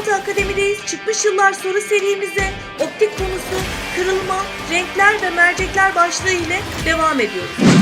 Lokanta Akademi'deyiz. Çıkmış yıllar soru serimize optik konusu, kırılma, renkler ve mercekler başlığı ile devam ediyoruz.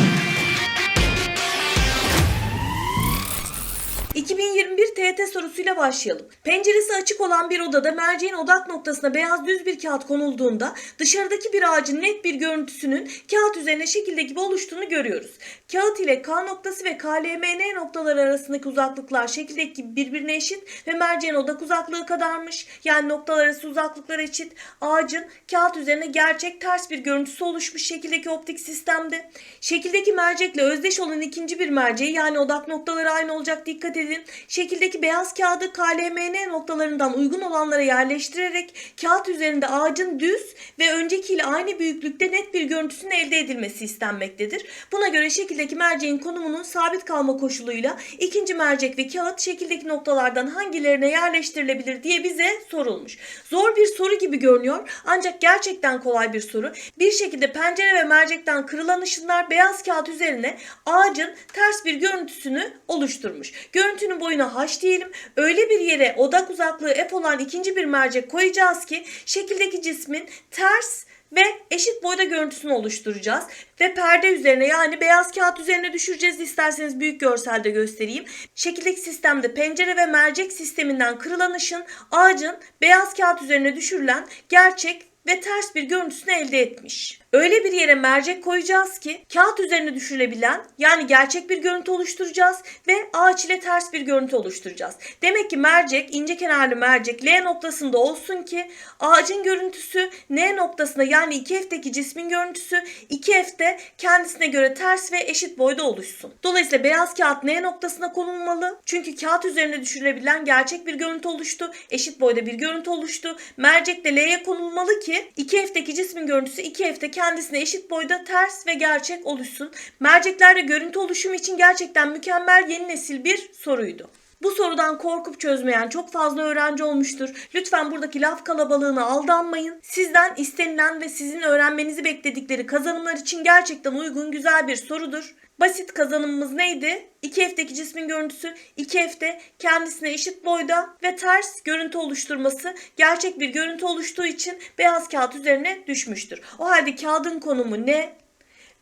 2021 TET sorusuyla başlayalım. Penceresi açık olan bir odada merceğin odak noktasına beyaz düz bir kağıt konulduğunda dışarıdaki bir ağacın net bir görüntüsünün kağıt üzerine şekilde gibi oluştuğunu görüyoruz. Kağıt ile K noktası ve KLMN noktaları arasındaki uzaklıklar şekildeki gibi birbirine eşit ve merceğin odak uzaklığı kadarmış. Yani noktalar arası uzaklıklar eşit. Ağacın kağıt üzerine gerçek ters bir görüntüsü oluşmuş şekildeki optik sistemde. Şekildeki mercekle özdeş olan ikinci bir merceği yani odak noktaları aynı olacak dikkat edin. Şekildeki beyaz kağıdı KLMN noktalarından uygun olanlara yerleştirerek kağıt üzerinde ağacın düz ve öncekiyle aynı büyüklükte net bir görüntüsünün elde edilmesi istenmektedir. Buna göre şekildeki merceğin konumunun sabit kalma koşuluyla ikinci mercek ve kağıt şekildeki noktalardan hangilerine yerleştirilebilir diye bize sorulmuş. Zor bir soru gibi görünüyor ancak gerçekten kolay bir soru. Bir şekilde pencere ve mercekten kırılan ışınlar beyaz kağıt üzerine ağacın ters bir görüntüsünü oluşturmuş. Görüntünün boyuna h diyelim. Öyle bir yere odak uzaklığı f olan ikinci bir mercek koyacağız ki şekildeki cismin ters ve eşit boyda görüntüsünü oluşturacağız. Ve perde üzerine yani beyaz kağıt üzerine düşüreceğiz. İsterseniz büyük görselde göstereyim. Şekildeki sistemde pencere ve mercek sisteminden kırılan ışın ağacın beyaz kağıt üzerine düşürülen gerçek ve ters bir görüntüsünü elde etmiş. Öyle bir yere mercek koyacağız ki kağıt üzerine düşürülebilen yani gerçek bir görüntü oluşturacağız ve ağaç ile ters bir görüntü oluşturacağız. Demek ki mercek ince kenarlı mercek L noktasında olsun ki ağacın görüntüsü N noktasında yani 2F'deki cismin görüntüsü 2F'de kendisine göre ters ve eşit boyda oluşsun. Dolayısıyla beyaz kağıt N noktasına konulmalı. Çünkü kağıt üzerine düşürülebilen gerçek bir görüntü oluştu. Eşit boyda bir görüntü oluştu. Mercek de L'ye konulmalı ki 2F'deki cismin görüntüsü 2F'de kendisine eşit boyda ters ve gerçek oluşsun. Merceklerde görüntü oluşumu için gerçekten mükemmel yeni nesil bir soruydu. Bu sorudan korkup çözmeyen çok fazla öğrenci olmuştur. Lütfen buradaki laf kalabalığına aldanmayın. Sizden istenilen ve sizin öğrenmenizi bekledikleri kazanımlar için gerçekten uygun güzel bir sorudur. Basit kazanımımız neydi? 2F'deki cismin görüntüsü 2F'de kendisine eşit boyda ve ters görüntü oluşturması gerçek bir görüntü oluştuğu için beyaz kağıt üzerine düşmüştür. O halde kağıdın konumu ne?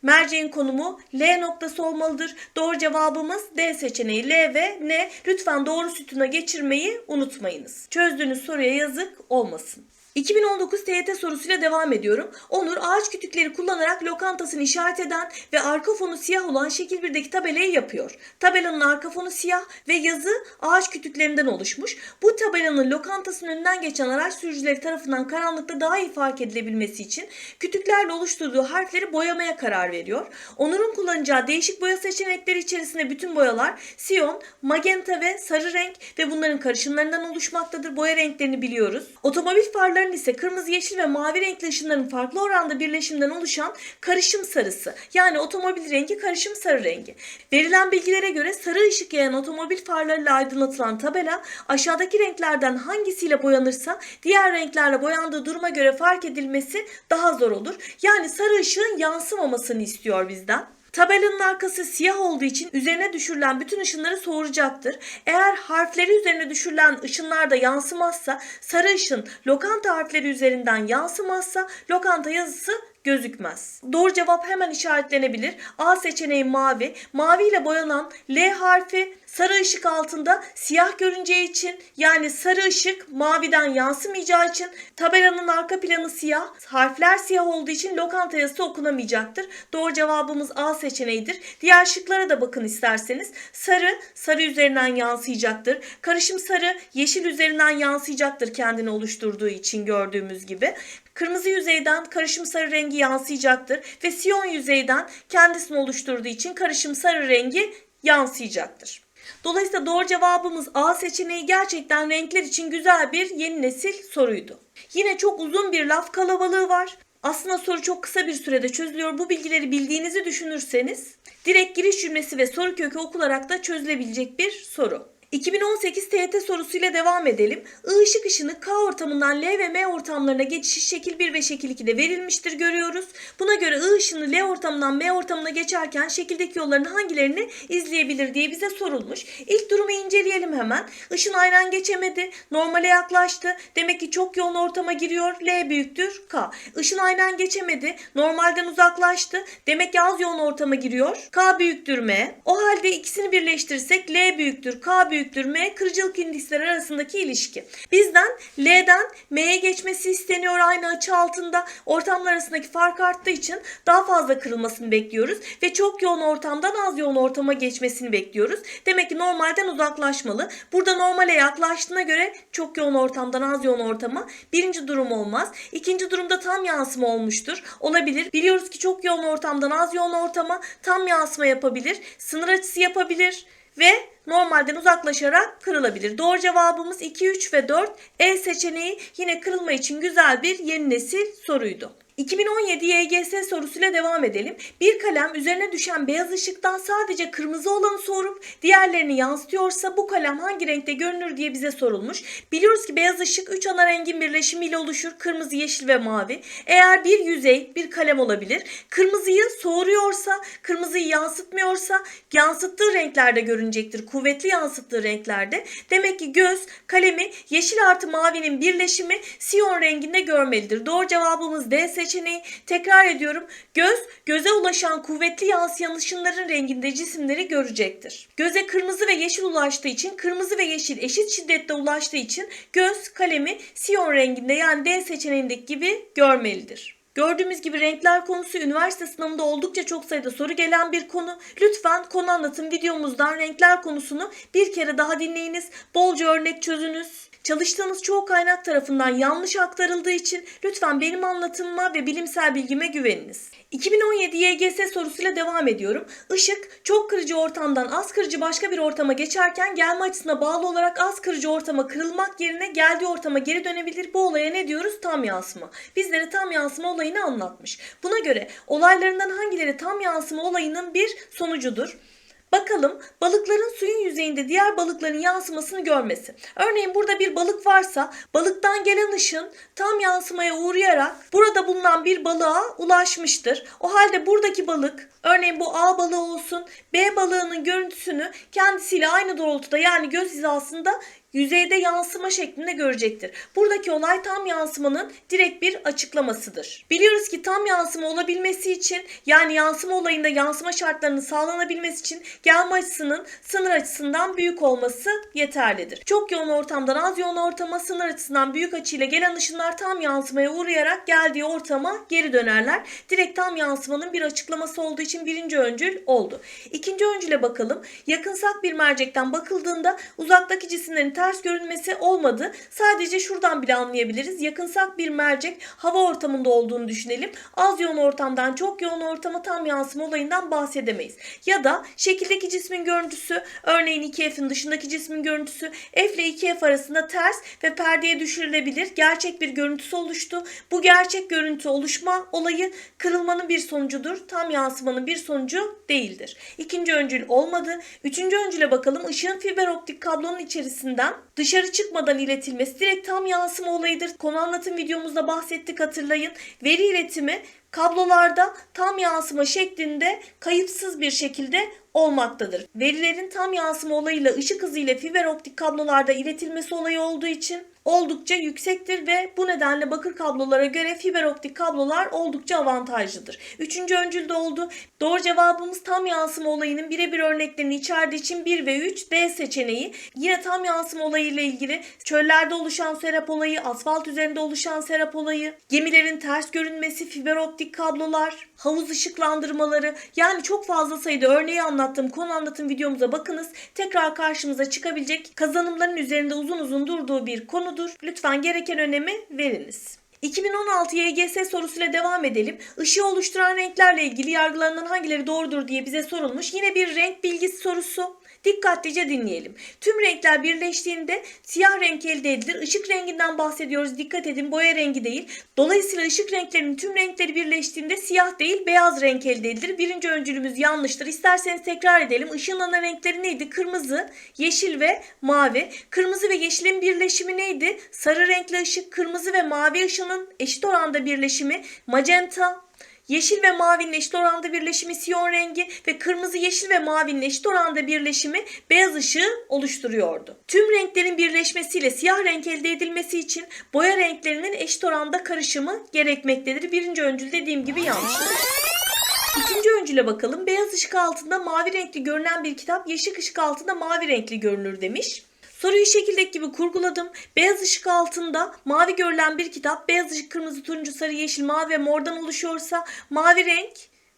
Merceğin konumu L noktası olmalıdır. Doğru cevabımız D seçeneği L ve N. Lütfen doğru sütuna geçirmeyi unutmayınız. Çözdüğünüz soruya yazık olmasın. 2019 TYT sorusuyla devam ediyorum. Onur ağaç kütükleri kullanarak lokantasını işaret eden ve arka fonu siyah olan şekil 1'deki tabelayı yapıyor. Tabelanın arka fonu siyah ve yazı ağaç kütüklerinden oluşmuş. Bu tabelanın lokantasının önünden geçen araç sürücüleri tarafından karanlıkta daha iyi fark edilebilmesi için kütüklerle oluşturduğu harfleri boyamaya karar veriyor. Onur'un kullanacağı değişik boya seçenekleri içerisinde bütün boyalar siyon, magenta ve sarı renk ve bunların karışımlarından oluşmaktadır. Boya renklerini biliyoruz. Otomobil farları ise kırmızı, yeşil ve mavi renkli ışınların farklı oranda birleşiminden oluşan karışım sarısı. Yani otomobil rengi karışım sarı rengi. Verilen bilgilere göre sarı ışık yayan otomobil farlarıyla aydınlatılan tabela aşağıdaki renklerden hangisiyle boyanırsa diğer renklerle boyandığı duruma göre fark edilmesi daha zor olur. Yani sarı ışığın yansımamasını istiyor bizden. Tabelanın arkası siyah olduğu için üzerine düşürülen bütün ışınları soğuracaktır. Eğer harfleri üzerine düşürülen ışınlar da yansımazsa, sarı ışın lokanta harfleri üzerinden yansımazsa lokanta yazısı gözükmez. Doğru cevap hemen işaretlenebilir. A seçeneği mavi. Mavi ile boyanan L harfi sarı ışık altında siyah görüneceği için yani sarı ışık maviden yansımayacağı için tabelanın arka planı siyah, harfler siyah olduğu için lokanta yazısı okunamayacaktır. Doğru cevabımız A seçeneğidir. Diğer şıklara da bakın isterseniz. Sarı, sarı üzerinden yansıyacaktır. Karışım sarı, yeşil üzerinden yansıyacaktır kendini oluşturduğu için gördüğümüz gibi. Kırmızı yüzeyden karışım sarı rengi yansıyacaktır ve siyon yüzeyden kendisini oluşturduğu için karışım sarı rengi yansıyacaktır. Dolayısıyla doğru cevabımız A seçeneği gerçekten renkler için güzel bir yeni nesil soruydu. Yine çok uzun bir laf kalabalığı var. Aslında soru çok kısa bir sürede çözülüyor. Bu bilgileri bildiğinizi düşünürseniz direkt giriş cümlesi ve soru kökü okularak da çözülebilecek bir soru. 2018 TYT sorusuyla devam edelim. I ışık ışını K ortamından L ve M ortamlarına geçişi şekil 1 ve şekil 2'de verilmiştir görüyoruz. Buna göre I ışını L ortamından M ortamına geçerken şekildeki yolların hangilerini izleyebilir diye bize sorulmuş. İlk durumu inceleyelim hemen. Işın aynen geçemedi. Normale yaklaştı. Demek ki çok yoğun ortama giriyor. L büyüktür K. Işın aynen geçemedi. Normalden uzaklaştı. Demek ki az yoğun ortama giriyor. K büyüktür M. O halde ikisini birleştirirsek L büyüktür K büyüktür M kırıcılık indeksleri arasındaki ilişki. Bizden L'den M'ye geçmesi isteniyor aynı açı altında. Ortamlar arasındaki fark arttığı için daha fazla kırılmasını bekliyoruz ve çok yoğun ortamdan az yoğun ortama geçmesini bekliyoruz. Demek ki normalden uzaklaşmalı. Burada normale yaklaştığına göre çok yoğun ortamdan az yoğun ortama birinci durum olmaz. İkinci durumda tam yansıma olmuştur. Olabilir. Biliyoruz ki çok yoğun ortamdan az yoğun ortama tam yansıma yapabilir. Sınır açısı yapabilir ve normalden uzaklaşarak kırılabilir. Doğru cevabımız 2, 3 ve 4. E seçeneği yine kırılma için güzel bir yeni nesil soruydu. 2017 YGS sorusuyla devam edelim. Bir kalem üzerine düşen beyaz ışıktan sadece kırmızı olanı sorup diğerlerini yansıtıyorsa bu kalem hangi renkte görünür diye bize sorulmuş. Biliyoruz ki beyaz ışık 3 ana rengin birleşimiyle oluşur. Kırmızı, yeşil ve mavi. Eğer bir yüzey bir kalem olabilir. Kırmızıyı soğuruyorsa, kırmızıyı yansıtmıyorsa yansıttığı renklerde görünecektir. Kuvvetli yansıttığı renklerde. Demek ki göz kalemi yeşil artı mavinin birleşimi siyon renginde görmelidir. Doğru cevabımız D seçeneği. Tekrar ediyorum. Göz göze ulaşan kuvvetli yansıyan ışınların renginde cisimleri görecektir. Göze kırmızı ve yeşil ulaştığı için kırmızı ve yeşil eşit şiddette ulaştığı için göz kalemi siyon renginde yani D seçeneğindeki gibi görmelidir. Gördüğümüz gibi renkler konusu üniversite sınavında oldukça çok sayıda soru gelen bir konu. Lütfen konu anlatım videomuzdan renkler konusunu bir kere daha dinleyiniz. Bolca örnek çözünüz. Çalıştığınız çoğu kaynak tarafından yanlış aktarıldığı için lütfen benim anlatımıma ve bilimsel bilgime güveniniz. 2017 YGS sorusuyla devam ediyorum. Işık çok kırıcı ortamdan az kırıcı başka bir ortama geçerken gelme açısına bağlı olarak az kırıcı ortama kırılmak yerine geldiği ortama geri dönebilir. Bu olaya ne diyoruz? Tam yansıma. Bizlere tam yansıma olayını anlatmış. Buna göre olaylarından hangileri tam yansıma olayının bir sonucudur? Bakalım balıkların suyun yüzeyinde diğer balıkların yansımasını görmesi. Örneğin burada bir balık varsa balıktan gelen ışın tam yansımaya uğrayarak burada bulunan bir balığa ulaşmıştır. O halde buradaki balık örneğin bu A balığı olsun B balığının görüntüsünü kendisiyle aynı doğrultuda yani göz hizasında yüzeyde yansıma şeklinde görecektir. Buradaki olay tam yansımanın direkt bir açıklamasıdır. Biliyoruz ki tam yansıma olabilmesi için yani yansıma olayında yansıma şartlarının sağlanabilmesi için gelme açısının sınır açısından büyük olması yeterlidir. Çok yoğun ortamdan az yoğun ortama sınır açısından büyük açıyla gelen ışınlar tam yansımaya uğrayarak geldiği ortama geri dönerler. Direkt tam yansımanın bir açıklaması olduğu için birinci öncül oldu. İkinci öncüle bakalım. Yakınsak bir mercekten bakıldığında uzaktaki cisimlerin ters görünmesi olmadı. Sadece şuradan bile anlayabiliriz. Yakınsak bir mercek hava ortamında olduğunu düşünelim. Az yoğun ortamdan çok yoğun ortama tam yansıma olayından bahsedemeyiz. Ya da şekildeki cismin görüntüsü örneğin 2F'in dışındaki cismin görüntüsü F ile 2F arasında ters ve perdeye düşürülebilir. Gerçek bir görüntüsü oluştu. Bu gerçek görüntü oluşma olayı kırılmanın bir sonucudur. Tam yansımanın bir sonucu değildir. İkinci öncül olmadı. Üçüncü öncüle bakalım. Işığın fiber optik kablonun içerisinden dışarı çıkmadan iletilmesi direkt tam yansıma olayıdır. Konu anlatım videomuzda bahsettik hatırlayın. Veri iletimi kablolarda tam yansıma şeklinde kayıpsız bir şekilde olmaktadır. Verilerin tam yansıma olayıyla ışık hızıyla fiber optik kablolarda iletilmesi olayı olduğu için oldukça yüksektir ve bu nedenle bakır kablolara göre fiber optik kablolar oldukça avantajlıdır. Üçüncü öncülde oldu. Doğru cevabımız tam yansıma olayının birebir örneklerini içerdiği için 1 ve 3 D seçeneği. Yine tam yansıma olayı ile ilgili çöllerde oluşan serap olayı, asfalt üzerinde oluşan serap olayı, gemilerin ters görünmesi, fiber optik kablolar, havuz ışıklandırmaları yani çok fazla sayıda örneği anlattığım konu anlatım videomuza bakınız. Tekrar karşımıza çıkabilecek kazanımların üzerinde uzun uzun durduğu bir konudur. Lütfen gereken önemi veriniz. 2016 YGS sorusuyla devam edelim. Işığı oluşturan renklerle ilgili yargılarından hangileri doğrudur diye bize sorulmuş. Yine bir renk bilgisi sorusu. Dikkatlice dinleyelim. Tüm renkler birleştiğinde siyah renk elde edilir. Işık renginden bahsediyoruz. Dikkat edin boya rengi değil. Dolayısıyla ışık renklerinin tüm renkleri birleştiğinde siyah değil beyaz renk elde edilir. Birinci öncülümüz yanlıştır. İsterseniz tekrar edelim. Işığın ana renkleri neydi? Kırmızı, yeşil ve mavi. Kırmızı ve yeşilin birleşimi neydi? Sarı renkli ışık, kırmızı ve mavi ışının eşit oranda birleşimi magenta, Yeşil ve mavinin eşit oranda birleşimi siyon rengi ve kırmızı, yeşil ve mavinin eşit oranda birleşimi beyaz ışığı oluşturuyordu. Tüm renklerin birleşmesiyle siyah renk elde edilmesi için boya renklerinin eşit oranda karışımı gerekmektedir. Birinci öncül dediğim gibi yanlış. İkinci öncüle bakalım. Beyaz ışık altında mavi renkli görünen bir kitap yeşil ışık altında mavi renkli görünür demiş. Soruyu şekildeki gibi kurguladım. Beyaz ışık altında mavi görülen bir kitap beyaz ışık kırmızı, turuncu, sarı, yeşil, mavi ve mordan oluşuyorsa mavi renk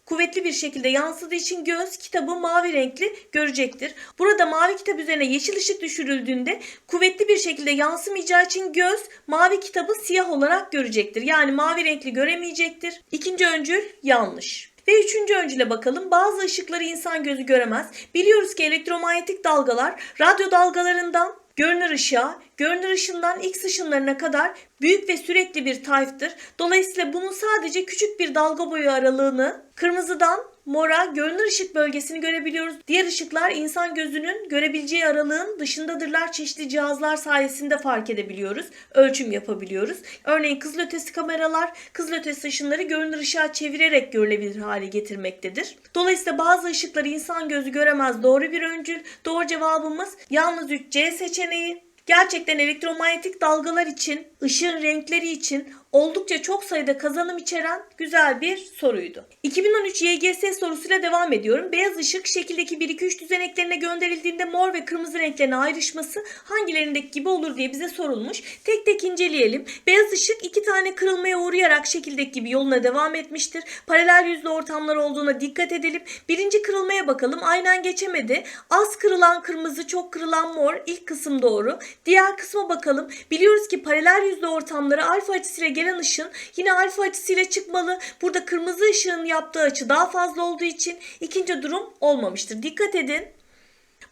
kuvvetli bir şekilde yansıdığı için göz kitabı mavi renkli görecektir. Burada mavi kitap üzerine yeşil ışık düşürüldüğünde kuvvetli bir şekilde yansımayacağı için göz mavi kitabı siyah olarak görecektir. Yani mavi renkli göremeyecektir. İkinci öncül yanlış. Ve üçüncü öncüle bakalım. Bazı ışıkları insan gözü göremez. Biliyoruz ki elektromanyetik dalgalar radyo dalgalarından görünür ışığa, görünür ışından X ışınlarına kadar büyük ve sürekli bir tayftır. Dolayısıyla bunun sadece küçük bir dalga boyu aralığını kırmızıdan mora görünür ışık bölgesini görebiliyoruz. Diğer ışıklar insan gözünün görebileceği aralığın dışındadırlar. Çeşitli cihazlar sayesinde fark edebiliyoruz. Ölçüm yapabiliyoruz. Örneğin kızılötesi kameralar kızılötesi ışınları görünür ışığa çevirerek görülebilir hale getirmektedir. Dolayısıyla bazı ışıkları insan gözü göremez. Doğru bir öncül. Doğru cevabımız yalnız 3C seçeneği. Gerçekten elektromanyetik dalgalar için, ışığın renkleri için oldukça çok sayıda kazanım içeren güzel bir soruydu. 2013 YGS sorusuyla devam ediyorum. Beyaz ışık şekildeki 1-2-3 düzeneklerine gönderildiğinde mor ve kırmızı renklerine ayrışması hangilerindeki gibi olur diye bize sorulmuş. Tek tek inceleyelim. Beyaz ışık iki tane kırılmaya uğrayarak şekildeki gibi yoluna devam etmiştir. Paralel yüzlü ortamlar olduğuna dikkat edelim. Birinci kırılmaya bakalım. Aynen geçemedi. Az kırılan kırmızı, çok kırılan mor. İlk kısım doğru. Diğer kısma bakalım. Biliyoruz ki paralel yüzlü ortamları alfa açısıyla gelen ışın yine alfa açısıyla çıkmalı. Burada kırmızı ışığın yaptığı açı daha fazla olduğu için ikinci durum olmamıştır. Dikkat edin.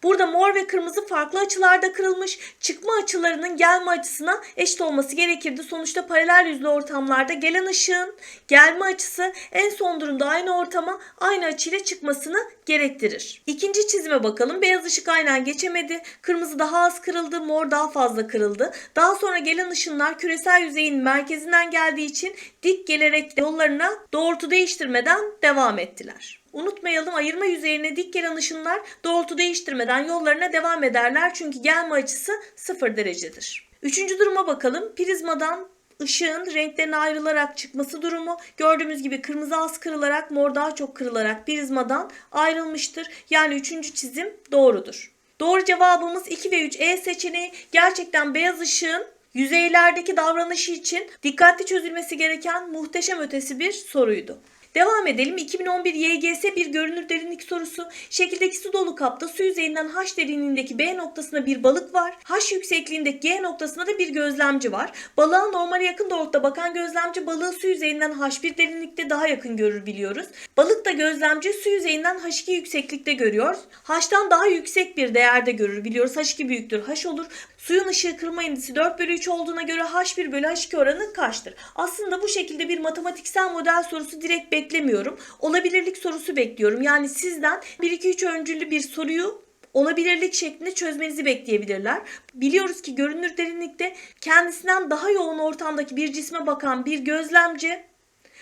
Burada mor ve kırmızı farklı açılarda kırılmış. Çıkma açılarının gelme açısına eşit olması gerekirdi. Sonuçta paralel yüzlü ortamlarda gelen ışığın gelme açısı en son durumda aynı ortama aynı açıyla çıkmasını gerektirir. İkinci çizime bakalım. Beyaz ışık aynen geçemedi. Kırmızı daha az kırıldı, mor daha fazla kırıldı. Daha sonra gelen ışınlar küresel yüzeyin merkezinden geldiği için dik gelerek yollarına doğrultu değiştirmeden devam ettiler. Unutmayalım ayırma yüzeyine dik gelen ışınlar doğrultu değiştirmeden yollarına devam ederler çünkü gelme açısı 0 derecedir. Üçüncü duruma bakalım. Prizmadan ışığın renklerine ayrılarak çıkması durumu gördüğümüz gibi kırmızı az kırılarak mor daha çok kırılarak prizmadan ayrılmıştır. Yani üçüncü çizim doğrudur. Doğru cevabımız 2 ve 3 E seçeneği gerçekten beyaz ışığın yüzeylerdeki davranışı için dikkatli çözülmesi gereken muhteşem ötesi bir soruydu. Devam edelim. 2011 YGS bir görünür derinlik sorusu. Şekildeki su dolu kapta su yüzeyinden H derinliğindeki B noktasına bir balık var. H yüksekliğindeki G noktasına da bir gözlemci var. Balığa normale yakın doğrultuda bakan gözlemci balığı su yüzeyinden H1 derinlikte daha yakın görür biliyoruz. Balık da gözlemci su yüzeyinden H2 yükseklikte görüyor. H'tan daha yüksek bir değerde görür biliyoruz. H2 büyüktür H olur. Suyun ışığı kırma indisi 4 bölü 3 olduğuna göre H1 bölü H2 oranı kaçtır? Aslında bu şekilde bir matematiksel model sorusu direkt beklemiyorum. Olabilirlik sorusu bekliyorum. Yani sizden 1-2-3 öncüllü bir soruyu olabilirlik şeklinde çözmenizi bekleyebilirler. Biliyoruz ki görünür derinlikte kendisinden daha yoğun ortamdaki bir cisme bakan bir gözlemci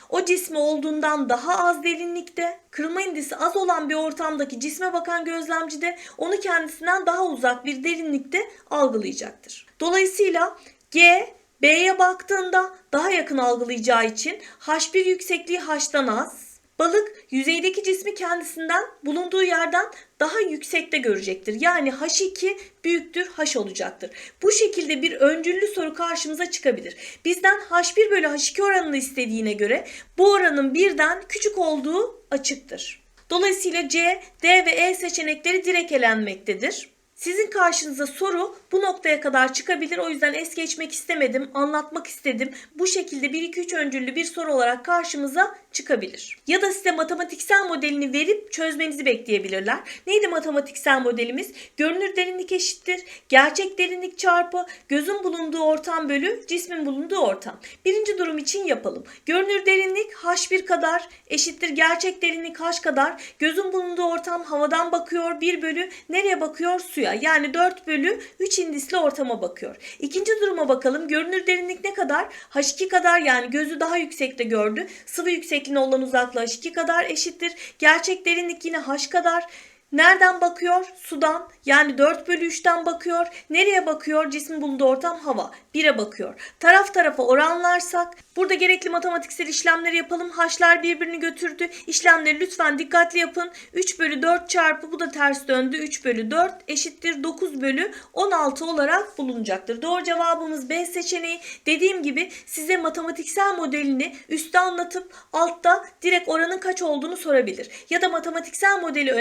o cismi olduğundan daha az derinlikte, kırılma indisi az olan bir ortamdaki cisme bakan gözlemci de onu kendisinden daha uzak bir derinlikte algılayacaktır. Dolayısıyla G B'ye baktığında daha yakın algılayacağı için H1 yüksekliği H'tan az, Balık yüzeydeki cismi kendisinden bulunduğu yerden daha yüksekte görecektir. Yani H2 büyüktür H olacaktır. Bu şekilde bir öncüllü soru karşımıza çıkabilir. Bizden H1 bölü H2 oranını istediğine göre bu oranın birden küçük olduğu açıktır. Dolayısıyla C, D ve E seçenekleri direkt elenmektedir. Sizin karşınıza soru bu noktaya kadar çıkabilir. O yüzden es geçmek istemedim, anlatmak istedim. Bu şekilde 1-2-3 öncüllü bir soru olarak karşımıza çıkabilir. Ya da size matematiksel modelini verip çözmenizi bekleyebilirler. Neydi matematiksel modelimiz? Görünür derinlik eşittir. Gerçek derinlik çarpı gözün bulunduğu ortam bölü cismin bulunduğu ortam. Birinci durum için yapalım. Görünür derinlik h1 kadar eşittir. Gerçek derinlik h kadar. Gözün bulunduğu ortam havadan bakıyor. 1 bölü nereye bakıyor? Suya. Yani 4 bölü 3 indisli ortama bakıyor. İkinci duruma bakalım. Görünür derinlik ne kadar? H2 kadar yani gözü daha yüksekte gördü. Sıvı yüksekliğine olan uzaklığı H2 kadar eşittir. Gerçek derinlik yine H kadar. Nereden bakıyor? Sudan. Yani 4 bölü 3'ten bakıyor. Nereye bakıyor? Cismin bulunduğu ortam hava. 1'e bakıyor. Taraf tarafa oranlarsak burada gerekli matematiksel işlemleri yapalım. H'lar birbirini götürdü. İşlemleri lütfen dikkatli yapın. 3 bölü 4 çarpı bu da ters döndü. 3 bölü 4 eşittir 9 bölü 16 olarak bulunacaktır. Doğru cevabımız B seçeneği. Dediğim gibi size matematiksel modelini üstte anlatıp altta direkt oranın kaç olduğunu sorabilir. Ya da matematiksel modeli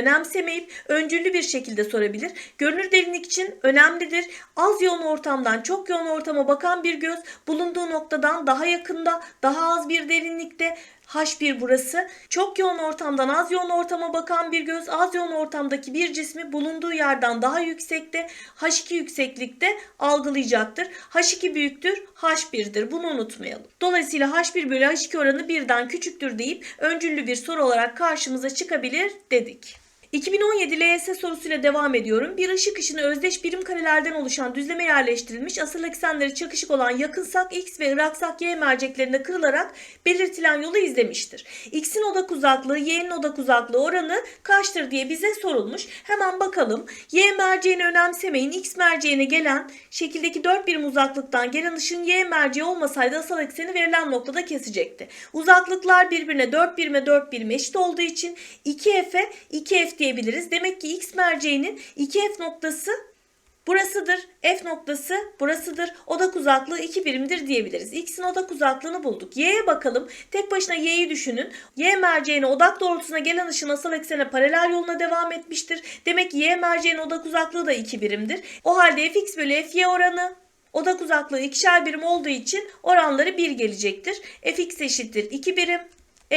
önemsemeyip öncüllü bir şekilde sorabilir. Görünür derinlik için önemlidir. Az yoğun ortamdan çok yoğun ortama bakan bir göz bulunduğu noktadan daha yakında, daha az bir derinlikte H1 burası. Çok yoğun ortamdan az yoğun ortama bakan bir göz az yoğun ortamdaki bir cismi bulunduğu yerden daha yüksekte H2 yükseklikte algılayacaktır. H2 büyüktür H1'dir. Bunu unutmayalım. Dolayısıyla H1 bölü H2 oranı birden küçüktür deyip öncüllü bir soru olarak karşımıza çıkabilir dedik. 2017 LYS sorusuyla devam ediyorum. Bir ışık ışını özdeş birim karelerden oluşan düzleme yerleştirilmiş asıl eksenleri çakışık olan yakınsak X ve ıraksak Y merceklerinde kırılarak belirtilen yolu izlemiştir. X'in odak uzaklığı, Y'nin odak uzaklığı oranı kaçtır diye bize sorulmuş. Hemen bakalım. Y merceğini önemsemeyin. X merceğine gelen şekildeki 4 birim uzaklıktan gelen ışın Y merceği olmasaydı asal ekseni verilen noktada kesecekti. Uzaklıklar birbirine 4 birime 4 birim eşit olduğu için 2F'e 2F diyebiliriz. Demek ki X merceğinin 2F noktası burasıdır. F noktası burasıdır. Odak uzaklığı 2 birimdir diyebiliriz. X'in odak uzaklığını bulduk. Y'ye bakalım. Tek başına Y'yi düşünün. Y merceğine odak doğrultusuna gelen ışın asal eksene paralel yoluna devam etmiştir. Demek ki Y merceğinin odak uzaklığı da 2 birimdir. O halde Fx bölü Fy oranı odak uzaklığı ikişer birim olduğu için oranları 1 gelecektir. Fx eşittir 2 birim.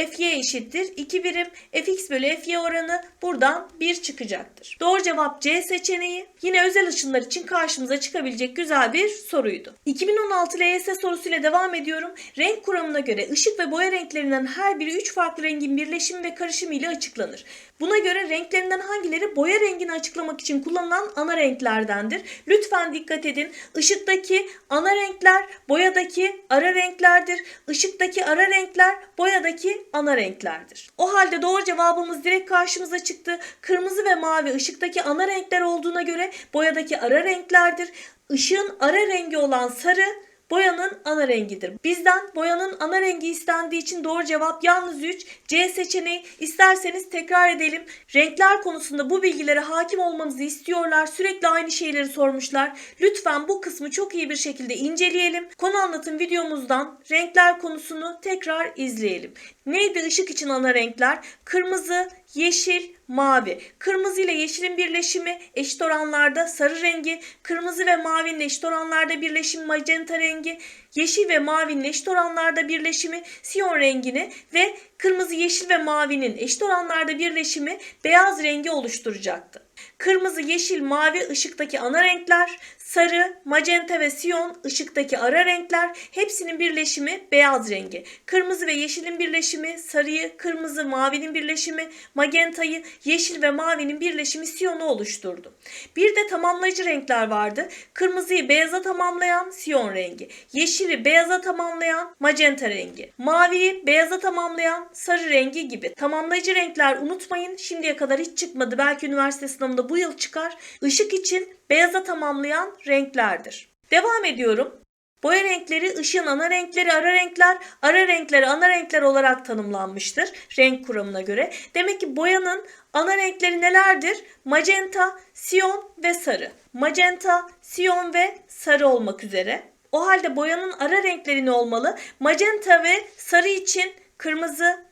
Fy eşittir 2 birim. Fx bölü Fy oranı buradan 1 çıkacaktır. Doğru cevap C seçeneği. Yine özel ışınlar için karşımıza çıkabilecek güzel bir soruydu. 2016 LYS sorusuyla devam ediyorum. Renk kuramına göre ışık ve boya renklerinden her biri 3 farklı rengin birleşimi ve karışımı ile açıklanır. Buna göre renklerinden hangileri boya rengini açıklamak için kullanılan ana renklerdendir? Lütfen dikkat edin. Işıktaki ana renkler boyadaki ara renklerdir. Işıktaki ara renkler boyadaki ana renklerdir. O halde doğru cevabımız direkt karşımıza çıktı. Kırmızı ve mavi ışıktaki ana renkler olduğuna göre boyadaki ara renklerdir. Işığın ara rengi olan sarı boyanın ana rengidir. Bizden boyanın ana rengi istendiği için doğru cevap yalnız 3. C seçeneği. İsterseniz tekrar edelim. Renkler konusunda bu bilgilere hakim olmanızı istiyorlar. Sürekli aynı şeyleri sormuşlar. Lütfen bu kısmı çok iyi bir şekilde inceleyelim. Konu anlatım videomuzdan renkler konusunu tekrar izleyelim. Neydi ışık için ana renkler? Kırmızı, yeşil, mavi. Kırmızı ile yeşilin birleşimi eşit oranlarda sarı rengi, kırmızı ve mavinin eşit oranlarda birleşimi magenta rengi, yeşil ve mavinin eşit oranlarda birleşimi siyon rengini ve kırmızı, yeşil ve mavinin eşit oranlarda birleşimi beyaz rengi oluşturacaktı. Kırmızı, yeşil, mavi ışıktaki ana renkler, sarı, magenta ve siyon ışıktaki ara renkler hepsinin birleşimi beyaz rengi. Kırmızı ve yeşilin birleşimi sarıyı, kırmızı, mavinin birleşimi magentayı, yeşil ve mavinin birleşimi siyonu oluşturdu. Bir de tamamlayıcı renkler vardı. Kırmızıyı beyaza tamamlayan siyon rengi, yeşili beyaza tamamlayan magenta rengi, maviyi beyaza tamamlayan sarı rengi gibi. Tamamlayıcı renkler unutmayın. Şimdiye kadar hiç çıkmadı. Belki üniversite sınavında bu yıl çıkar. Işık için beyaza tamamlayan renklerdir. Devam ediyorum. Boya renkleri ışığın ana renkleri ara renkler, ara renkleri ana renkler olarak tanımlanmıştır renk kuramına göre. Demek ki boyanın ana renkleri nelerdir? Magenta, siyon ve sarı. Magenta, siyon ve sarı olmak üzere. O halde boyanın ara renkleri ne olmalı? Magenta ve sarı için kırmızı,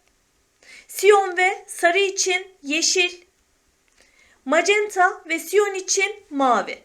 siyon ve sarı için yeşil, magenta ve siyon için mavi.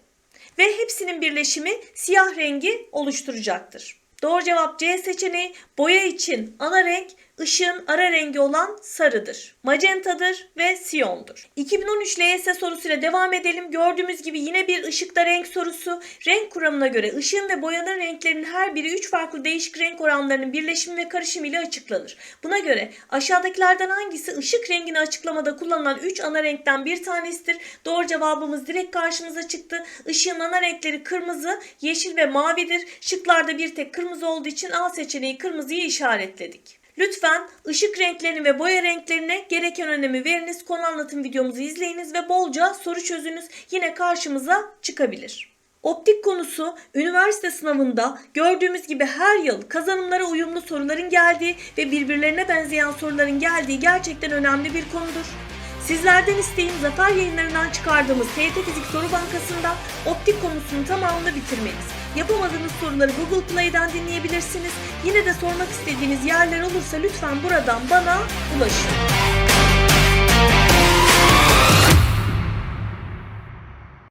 Ve hepsinin birleşimi siyah rengi oluşturacaktır. Doğru cevap C seçeneği boya için ana renk ışığın ara rengi olan sarıdır. Magentadır ve siyondur. 2013 LYS sorusuyla devam edelim. Gördüğümüz gibi yine bir ışıkta renk sorusu. Renk kuramına göre ışığın ve boyanın renklerinin her biri 3 farklı değişik renk oranlarının birleşimi ve karışımı ile açıklanır. Buna göre aşağıdakilerden hangisi ışık rengini açıklamada kullanılan 3 ana renkten bir tanesidir? Doğru cevabımız direkt karşımıza çıktı. Işığın ana renkleri kırmızı, yeşil ve mavidir. Şıklarda bir tek kırmızı olduğu için A seçeneği kırmızıyı işaretledik. Lütfen ışık renklerini ve boya renklerine gereken önemi veriniz. Konu anlatım videomuzu izleyiniz ve bolca soru çözünüz. Yine karşımıza çıkabilir. Optik konusu üniversite sınavında gördüğümüz gibi her yıl kazanımlara uyumlu soruların geldiği ve birbirlerine benzeyen soruların geldiği gerçekten önemli bir konudur. Sizlerden isteğim Zafer yayınlarından çıkardığımız TYT Fizik Soru Bankası'nda optik konusunun tamamını bitirmeniz. Yapamadığınız soruları Google Play'den dinleyebilirsiniz. Yine de sormak istediğiniz yerler olursa lütfen buradan bana ulaşın.